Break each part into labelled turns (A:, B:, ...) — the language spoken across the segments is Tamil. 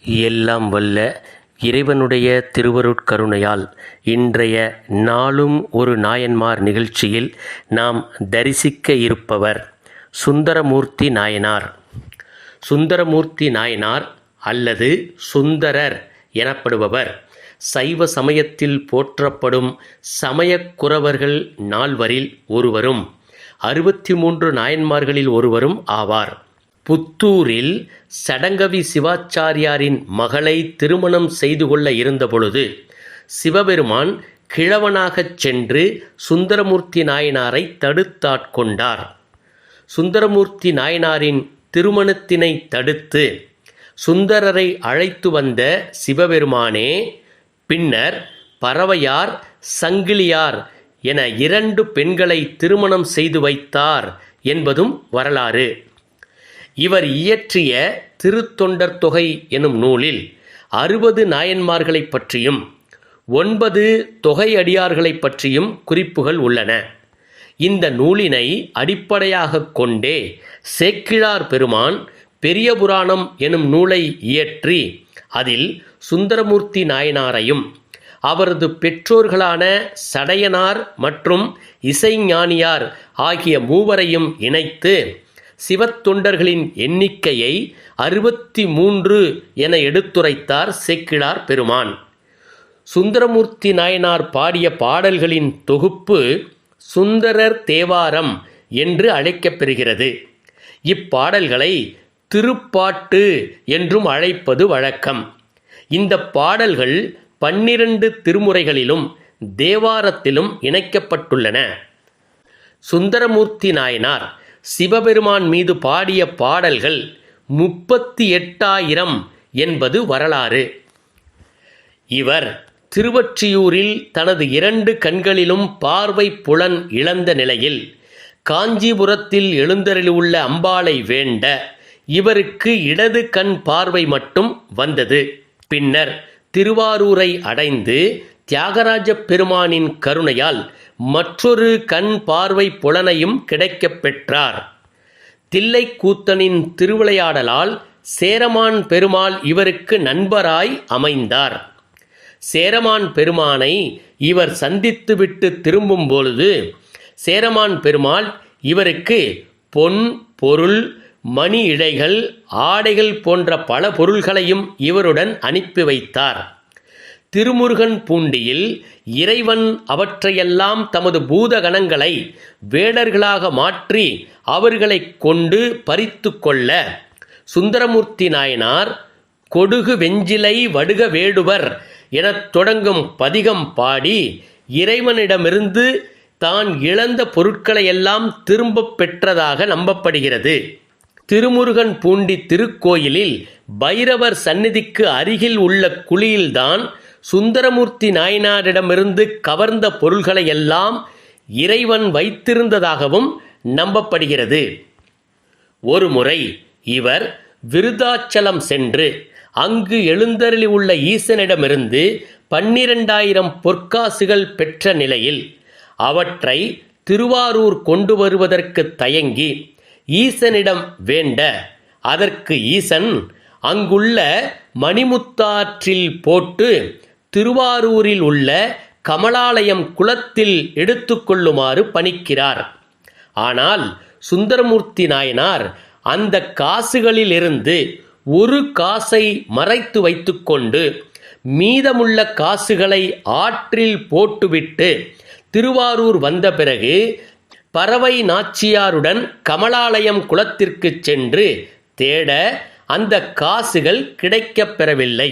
A: எல்லாம் வல்ல இறைவனுடைய திருவருட்கருணையால் இன்றைய நாளும் ஒரு நாயன்மார் நிகழ்ச்சியில் நாம் தரிசிக்க இருப்பவர் சுந்தரமூர்த்தி நாயனார். சுந்தரமூர்த்தி நாயனார் அல்லது சுந்தரர் எனப்படுபவர். சைவ சமயத்தில் போற்றப்படும் சமயக்குறவர்கள் நால்வரில் ஒருவரும் அறுபத்தி மூன்று நாயன்மார்களில் ஒருவரும் ஆவார். புத்தூரில் சடங்கவி சிவாச்சாரியாரின் மகளை திருமணம் செய்து கொள்ள இருந்தபொழுது சிவபெருமான் கிழவனாகச் சென்று சுந்தரமூர்த்தி நாயனாரை தடுத்தாட்கொண்டார் சுந்தரமூர்த்தி நாயனாரின் திருமணத்தினை தடுத்து சுந்தரரை அழைத்து வந்த சிவபெருமானே பின்னர் பறவையார் சங்கிலியார் என இரண்டு பெண்களை திருமணம் செய்து வைத்தார் என்பதும் வரலாறு. இவர் இயற்றிய திருத்தொண்டர் தொகை எனும் நூலில் அறுபது நாயன்மார்களைப் பற்றியும் ஒன்பது தொகையடியார்களைப் பற்றியும் குறிப்புகள் உள்ளன. இந்த நூலினை அடிப்படையாகக் கொண்டே சேக்கிழார் பெருமான் பெரிய புராணம் எனும் நூலை இயற்றி அதில் சுந்தரமூர்த்தி நாயனாரையும் அவரது பெற்றோர்களான சடையனார் மற்றும் இசைஞானியார் ஆகிய மூவரையும் இணைத்து சிவத்தொண்டர்களின் எண்ணிக்கையை அறுபத்தி மூன்று என எடுத்துரைத்தார் சேக்கிழார் பெருமான். சுந்தரமூர்த்தி நாயனார் பாடிய பாடல்களின் தொகுப்பு சுந்தரர் தேவாரம் என்று அழைக்கப்பெறுகிறது. இப்பாடல்களை திருப்பாட்டு என்றும் அழைப்பது வழக்கம். இந்த பாடல்கள் பன்னிரண்டு திருமுறைகளிலும் தேவாரத்திலும் இணைக்கப்பட்டுள்ளன. சுந்தரமூர்த்தி நாயனார் சிவபெருமான் மீது பாடிய பாடல்கள் முப்பத்தி எட்டாயிரம் என்பது வரலாறு. இவர் திருவொற்றியூரில் தனது இரண்டு கண்களிலும் பார்வை புலன் இழந்த நிலையில் காஞ்சிபுரத்தில் எழுந்தருளியுள்ள அம்பாளை வேண்ட இவருக்கு இடது கண் பார்வை மட்டும் வந்தது. பின்னர் திருவாரூரை அடைந்து தியாகராஜ பெருமானின் கருணையால் மற்றொரு கண் பார்வை புலனையும் கிடைக்கப் பெற்றார். தில்லைக்கூத்தனின் திருவிளையாடலால் சேரமான் பெருமாள் இவருக்கு நண்பராய் அமைந்தார். சேரமான் பெருமானை இவர் சந்தித்துவிட்டு திரும்பும் பொழுது சேரமான் பெருமாள் இவருக்கு பொன் பொருள் மணி இழைகள் ஆடைகள் போன்ற பல பொருள்களையும் இவருடன் அனுப்பி வைத்தார். திருமுருகன் பூண்டியில் இறைவன் அவற்றையெல்லாம் தமது பூதகணங்களை வேடர்களாக மாற்றி அவர்களை கொண்டு பறித்து கொள்ள. சுந்தரமூர்த்தி நாயனார் கொடுகு வெஞ்சிலை வடுக வேடுவர் எனத் தொடங்கும் பதிகம் பாடி இறைவனிடமிருந்து தான் இழந்த பொருட்களையெல்லாம் திரும்பப் பெற்றதாக நம்பப்படுகிறது. திருமுருகன் பூண்டி திருக்கோயிலில் பைரவர் சந்நிதிக்கு அருகில் உள்ள குழியில்தான் சுந்தரமூர்த்தி நாயனாரிடமிருந்து கவர்ந்த பொருள்களை எல்லாம் இறைவன் வைத்திருந்ததாகவும் நம்பப்படுகிறது. ஒருமுறை இவர் விருதாச்சலம் சென்று அங்கு எழுந்தருளி உள்ள ஈசனிடமிருந்து பன்னிரண்டாயிரம் பொற்காசுகள் பெற்ற நிலையில் அவற்றை திருவாரூர் கொண்டு வருவதற்கு தயங்கி ஈசனிடம் வேண்ட அதற்கு ஈசன் அங்குள்ள மணிமுத்தாற்றில் போட்டு திருவாரூரில் உள்ள கமலாலயம் குளத்தில் எடுத்துக்கொள்ளுமாறு பணிக்கிறார். ஆனால் சுந்தரமூர்த்தி நாயனார் அந்த காசுகளிலிருந்து ஒரு காசை மறைத்து வைத்துக்கொண்டு மீதமுள்ள காசுகளை ஆற்றில் போட்டுவிட்டு திருவாரூர் வந்த பிறகு பறவை நாச்சியாருடன் கமலாலயம் குளத்திற்கு சென்று தேட அந்த காசுகள் கிடைக்கப் பெறவில்லை.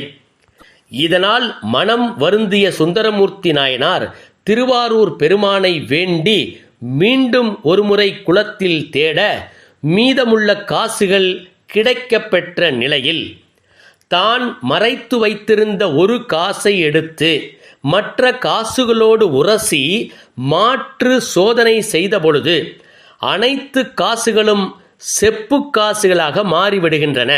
A: இதனால் மனம் வருந்திய சுந்தரமூர்த்தி நாயனார் திருவாரூர் பெருமானை வேண்டி மீண்டும் ஒருமுறை குளத்தில் தேட மீதமுள்ள காசுகள் கிடைக்கப்பெற்ற நிலையில் தான் மறைத்து வைத்திருந்த ஒரு காசை எடுத்து மற்ற காசுகளோடு உரசி மாற்று சோதனை செய்தபொழுது அனைத்து காசுகளும் செப்பு காசுகளாக மாறிவிடுகின்றன.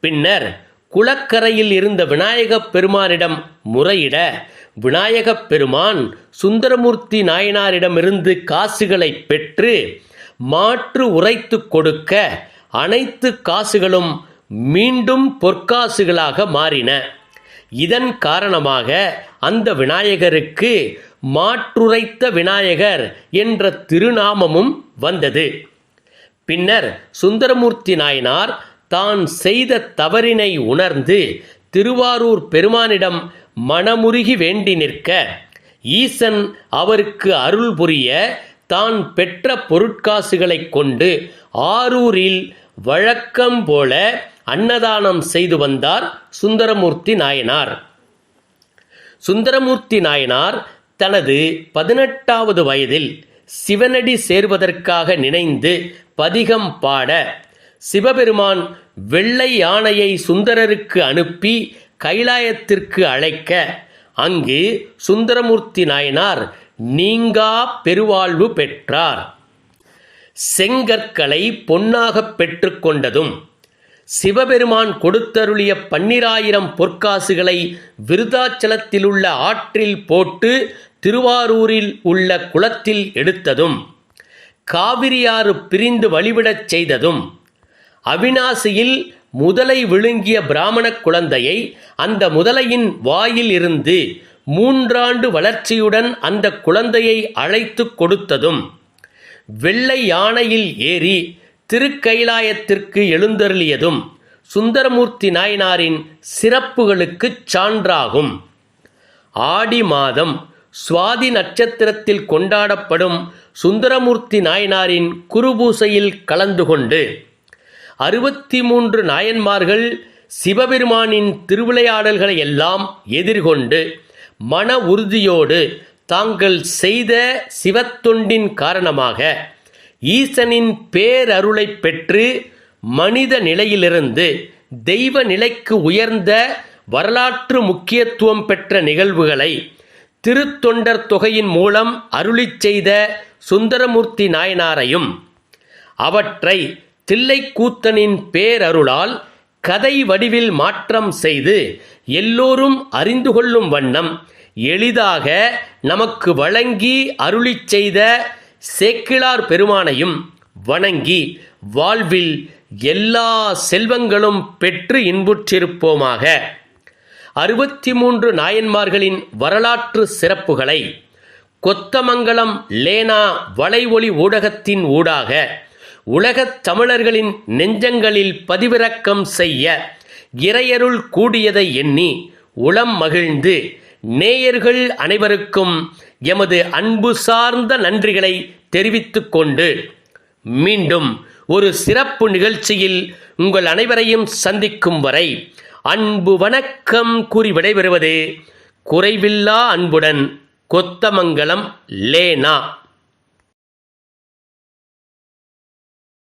A: பின்னர் குளக்கரையில் இருந்த விநாயகப் பெருமானிடம் முறையிட விநாயகப் பெருமான் சுந்தரமூர்த்தி நாயனாரிடமிருந்து காசுகளை பெற்று மாற்று உரைத்து கொடுக்க அனைத்து காசுகளும் மீண்டும் பொற்காசுகளாக மாறின. இதன் காரணமாக அந்த விநாயகருக்கு மாற்றுரைத்த விநாயகர் என்ற திருநாமமும் வந்தது. பின்னர் சுந்தரமூர்த்தி நாயனார் தான் செய்த தவறினை உணர்ந்து திருவாரூர் பெருமானிடம் மனமுருகி வேண்டி நிற்க ஈசன் அவருக்கு அருள் புரிய தான் பெற்ற பொருட்காசுகளைக் கொண்டு ஆரூரில் வழக்கம் போல அன்னதானம் செய்து வந்தார் சுந்தரமூர்த்தி நாயனார். சுந்தரமூர்த்தி நாயனார் தனது பதினெட்டாவது வயதில் சிவனடி சேர்வதற்காக நினைந்து பதிகம் பாட சிவபெருமான் வெள்ளை யானையை சுந்தரருக்கு அனுப்பி கைலாயத்திற்கு அழைக்க அங்கு சுந்தரமூர்த்தி நாயனார் நீங்கா பெருவாழ்வு பெற்றார். செங்கற்களை பொன்னாகப் பெற்றுக்கொண்டதும் சிவபெருமான் கொடுத்தருளிய பன்னிராயிரம் பொற்காசுகளை விருதாச்சலத்திலுள்ள ஆற்றில் போட்டு திருவாரூரில் உள்ள குளத்தில் எடுத்ததும் காவிரியாறு பிரிந்து வழிவிடச் செய்ததும் அவினாசியில் முதலை விழுங்கிய பிராமணக் குழந்தையை அந்த முதலையின் வாயில் இருந்து மூன்றாண்டு வளர்ச்சியுடன் அந்த குழந்தையை அழைத்து கொடுத்ததும் வெள்ளை யானையில் ஏறி திருக்கைலாயத்திற்கு எழுந்தருளியதும் சுந்தரமூர்த்தி நாயனாரின் சிறப்புகளுக்குச் சான்றாகும். ஆடி மாதம் சுவாதி நட்சத்திரத்தில் கொண்டாடப்படும் சுந்தரமூர்த்தி நாயனாரின் குருபூசையில் கலந்து கொண்டு அறுபத்தி மூன்று நாயன்மார்கள் சிவபெருமானின் திருவிளையாடல்களை எல்லாம் எதிர்கொண்டு மன உறுதியோடு தாங்கள் செய்த சிவத்தொண்டின் காரணமாக ஈசனின் பேரருளைப் பெற்று மனித நிலையிலிருந்து தெய்வ நிலைக்கு உயர்ந்த வரலாற்று முக்கியத்துவம் பெற்ற நிகழ்வுகளை திருத்தொண்டர் தொகையின் மூலம் அருளிச் செய்த சுந்தரமூர்த்தி நாயனாரையும் அவற்றை தில்லைக்கூத்தனின் பேரருளால் கதை வடிவில் மாற்றம் செய்து எல்லோரும் அறிந்து கொள்ளும் வண்ணம் எளிதாக நமக்கு வழங்கி அருளிச் செய்த சேக்கிழார் பெருமானையும் வணங்கி வாழ்வில் எல்லா செல்வங்களும் பெற்று இன்புற்றிருப்போமாக. அறுபத்தி மூன்று நாயன்மார்களின் வரலாற்று சிறப்புகளை கொத்தமங்கலம் லேனா வலை ஊடகத்தின் ஊடாக உலகத் தமிழர்களின் நெஞ்சங்களில் பதிவிறக்கம் செய்ய இறையருள் கூடியதை எண்ணி உளம் மகிழ்ந்து நேயர்கள் அனைவருக்கும் எமது அன்பு சார்ந்த நன்றிகளை தெரிவித்துக் கொண்டு மீண்டும் ஒரு சிறப்பு நிகழ்ச்சியில் உங்கள் அனைவரையும் சந்திக்கும் வரை அன்பு வணக்கம் கூறி விடைபெறுவது குறைவில்லா அன்புடன் கொத்தமங்கலம் லேனா.